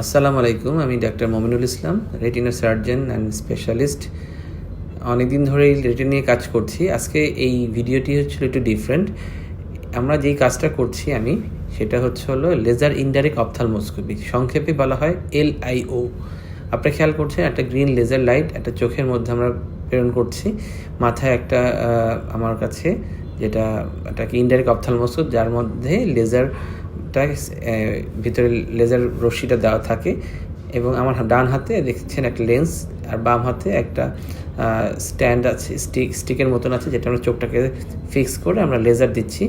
আসসালামু আলাইকুম, আমি doctor Mominul Islam retina surgeon and specialist অনেকদিন ধরে এই রেটিনা নিয়ে কাজ করছি। আজকে এই ভিডিওটি হচ্ছিল একটু ডিফারেন্ট আমরা যেই কাজটা করছি আমি, সেটা হচ্ছে হলো লেজার ইনডাইরেক্ট অপথালমোস্কোপি সংক্ষেপে বলা হয় এল আই ও আপনি খেয়াল করছেন, একটা গ্রিন লেজার লাইট একটা চোখের মধ্যে আমরা প্রেরণ করছি। মাথায় একটা আমার কাছে যেটা, এটাকে ইনডাইরেক্ট অপথালমোস্কোপ যার মধ্যে লেজারটা ভিতরে লেজার রশ্মিটা দেওয়া থাকে এবং আমার ডান হাতে দেখছেন একটা লেন্স আর বাম হাতে একটা স্ট্যান্ড আছে স্টিক স্টিকের মতন আছে যেটা আমরা চোখটাকে ফিক্স করে আমরা লেজার দিচ্ছি।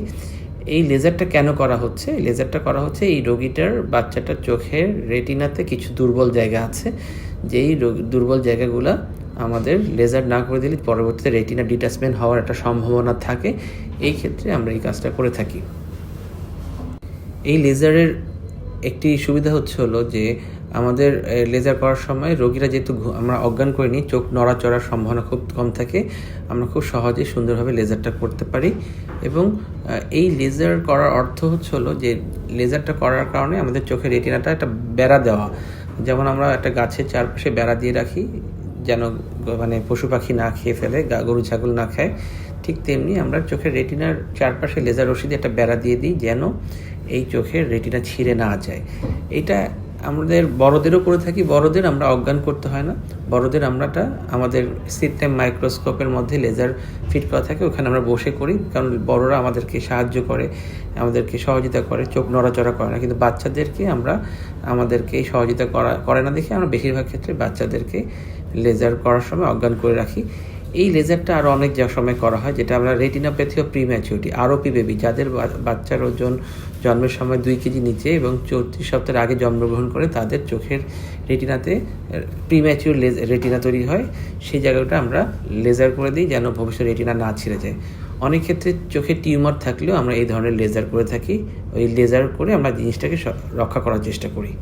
এই লেজারটা কেন করা হচ্ছে? লেজারটা করা হচ্ছে এই রোগীটার বাচ্চাটার চোখের রেটিনাতে কিছু দুর্বল জায়গা আছে, যেই দুর্বল জায়গাগুলো আমাদের লেজার না করে দিলে পরবর্তীতে রেটিনা ডিটাচমেন্ট হওয়ার একটা সম্ভাবনা থাকে। এই ক্ষেত্রে আমরা এই কাজটা করে থাকি। এই লেজারের একটি সুবিধা হচ্ছে হলো যে আমাদের লেজার করার সময় রোগীরা যেহেতু আমরা অজ্ঞান করে নিই, চোখ নড়াচড়ার সম্ভাবনা খুব কম থাকে, আমরা খুব সহজে সুন্দরভাবে লেজারটা করতে পারি এবং এই লেজার করার অর্থ হচ্ছে হলো যে লেজারটা করার কারণে আমাদের চোখের রেটিনাটা একটা বেড়া দেওয়া। যেমন আমরা একটা গাছের চারপাশে বেড়া দিয়ে রাখি, যেন মানে পশু পাখি না খেয়ে ফেলে গরু, ছাগল না খায়। ঠিক তেমনি আমরা চোখের রেটিনার চারপাশে লেজার রশি দিয়ে একটা বেড়া দিয়ে দিই যেন এই চোখের রেটিনা ছিঁড়ে না যায়। এটা আমাদের বড়দেরও করে থাকি, বড়দের আমরা অজ্ঞান করতে হয় না। বড়দের আমরাটা আমাদের সিস্টেম মাইক্রোস্কোপের মধ্যে লেজার ফিট করা থাকে, ওখানে আমরা বসে করি। কারণ বড়রা আমাদেরকে সাহায্য করে, আমাদেরকে সহযোগিতা করে, চোখ নড়াচড়া করে না। কিন্তু বাচ্চাদেরকে আমরা, আমাদেরকে সহযোগিতা করা, করে না দেখে আমরা বেশিরভাগ ক্ষেত্রে বাচ্চাদেরকে লেজার করার সময় অজ্ঞান করে রাখি। এই লেজারটা আরও অনেক যা, সময় করা হয়, যেটা আমরা রেটিনাপ্যাথি ও প্রিম্যাচুরিটি আরওপি বেবি যাদের বাচ্চার ওজন জন্মের সময় দুই কেজি নিচে এবং চৌত্রিশ সপ্তাহের আগে জন্মগ্রহণ করে, তাদের চোখের রেটিনাতে প্রিম্যাচিউর রেটিনা তৈরি হয়। সেই জায়গাটা আমরা লেজার করে দিই যেন ভবিষ্যতে রেটিনা না ছিঁড়ে যায়। অনেক ক্ষেত্রে চোখে টিউমার থাকলেও আমরা এই ধরনের লেজার করে থাকি। ওই লেজার করে আমরা জিনিসটাকে রক্ষা করার চেষ্টা করি।